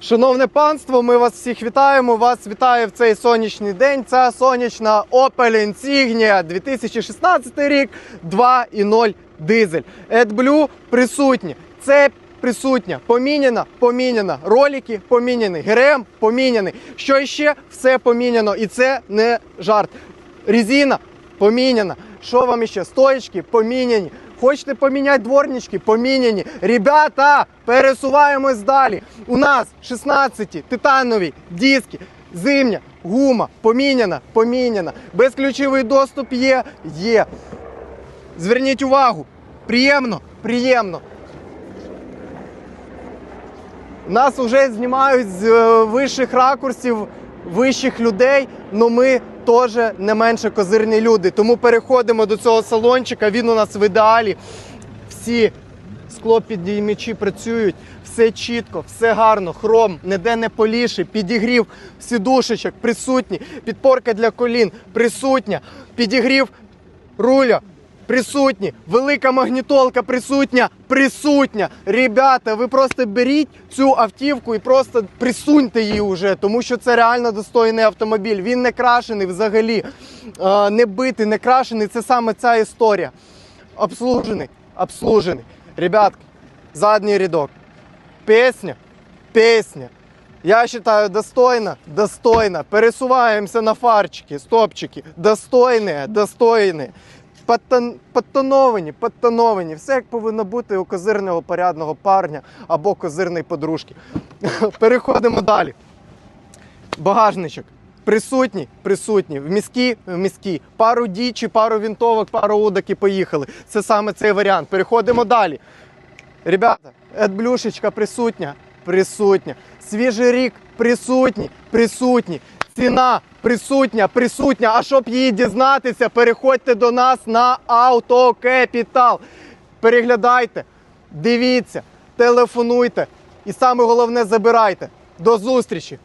Шановне панство, ми вас всіх вітаємо. Вас вітає в цей сонячний день. Це сонячна Opel Insignia 2016 рік 2.0 дизель. AdBlue присутні. Це присутня. Поміняна, поміняна. Ролики поміняні. ГРМ поміняний. Що ще? Все поміняно. І це не жарт. Резина поміняна. Що вам ще? Стоечки поміняні. Хочете поміняти дворнички? Поміняні. Ребята, пересуваємось далі. У нас 16 титанові диски, зимня, гума, поміняна, поміняна. Безключовий доступ є, є. Зверніть увагу. Приємно, приємно. Нас вже знімають з е, вищих ракурсів, вищих людей, але ми теж не менше козирні люди. Тому переходимо до цього салончика. Він у нас в ідеалі. Всі склопідіймачі працюють, все чітко, все гарно, хром, ніде не поліше, підігрів сідушечок присутні, підпорка для колін присутня, підігрів руля присутні, велика магнітолка присутня, присутня. Ребята, ви просто беріть цю автівку і просто присуньте її вже, тому що це реально достойний автомобіль. Він не крашений взагалі, не битий, не крашений. Це саме ця історія. Обслужений, обслужений. Ребятки, задній рядок. Песня, песня. Я вважаю, достойно, достойно. Пересуваємося на фарчики, стопчики. Достойне, достойне. Подтон- Подтоновані, подтоновані. Все як повинно бути у козирного порядного парня або козирної подружки. Переходимо далі. Багажничок. Присутній, присутній. В міські, в міські. Пару дічі, пару вінтовок, пару удок і поїхали. Це саме цей варіант. Переходимо далі. Ребята, адблюшечка присутня, присутня. Свіжий рік присутній, присутній. Ціна присутня, присутня. А щоб її дізнатися, переходьте до нас на Автокепітал. Переглядайте, дивіться, телефонуйте і саме головне забирайте. До зустрічі!